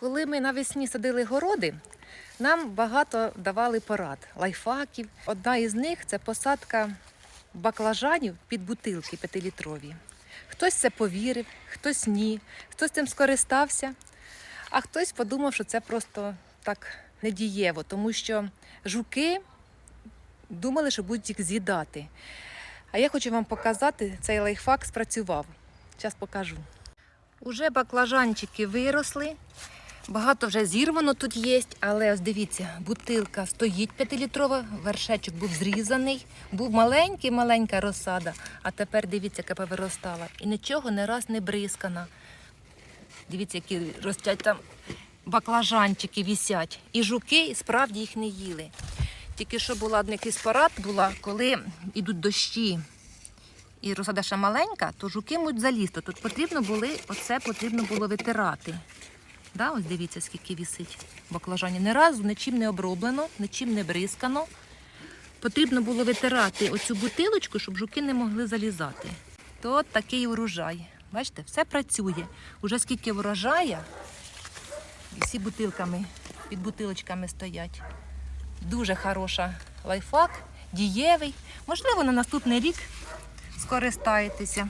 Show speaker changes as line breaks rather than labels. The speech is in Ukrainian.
Коли ми навесні садили городи, нам багато давали порад, лайфхаків. Одна із них це посадка баклажанів під бутилки п'ятилітрові. Хтось це повірив, хтось ні, хтось цим скористався, а хтось подумав, що це просто так недієво, тому що жуки думали, що будуть їх з'їдати. А я хочу вам показати, цей лайфхак спрацював. Зараз покажу. Уже баклажанчики виросли. Багато вже зірвано тут є, але ось дивіться, бутилка стоїть п'ятилітрова, вершечок був зрізаний, був маленький, маленька розсада, а тепер дивіться, яка повиростала. І нічого не раз не бризкана. Дивіться, які ростять там баклажанчики вісять. І жуки справді їх не їли. Тільки що була якийсь парад була, коли йдуть дощі і розсада ще маленька, то жуки можуть залізти. Тут потрібно були, оце потрібно було витирати. Да, ось дивіться, скільки вісить баклажанів. Ні разу нічим не оброблено, нічим не бризкано. Потрібно було витирати оцю бутилочку, щоб жуки не могли залізати. То от такий урожай. Бачите, все працює. Уже скільки врожая, і всі бутилками, під бутилочками стоять. Дуже хороша лайфхак, дієвий. Можливо, на наступний рік скористаєтеся.